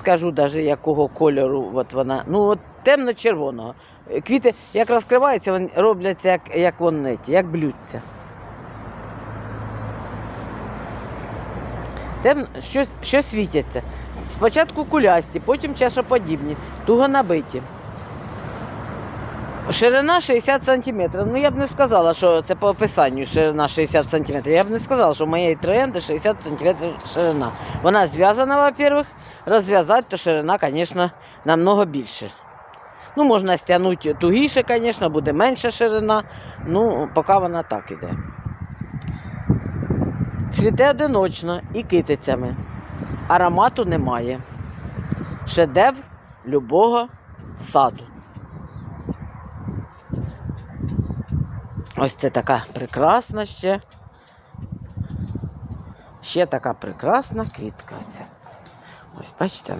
скажу навіть якого кольору от вона. Ну, от темно-червоного. Квіти, як розкриваються, вони робляться як, як вони, як блюдця. Темно, що, що світяться. Спочатку кулясті, потім чашоподібні, туго набиті. Ширина 60 см. Ну я б не сказала, що це по описанню ширина 60 см. Я б не сказала, що в моєї троянди 60 см ширина. Вона зв'язана, во-первых, розв'язати, то ширина, звісно, намного більше. Ну, можна стягнути тугіше, звісно, буде менша ширина. Ну, поки вона так іде. Цвіте одиночно і китицями. Аромату немає. Шедевр любого саду. Ось це така прекрасна ще. Ще така прекрасна квітка. Ця. Ось бачите.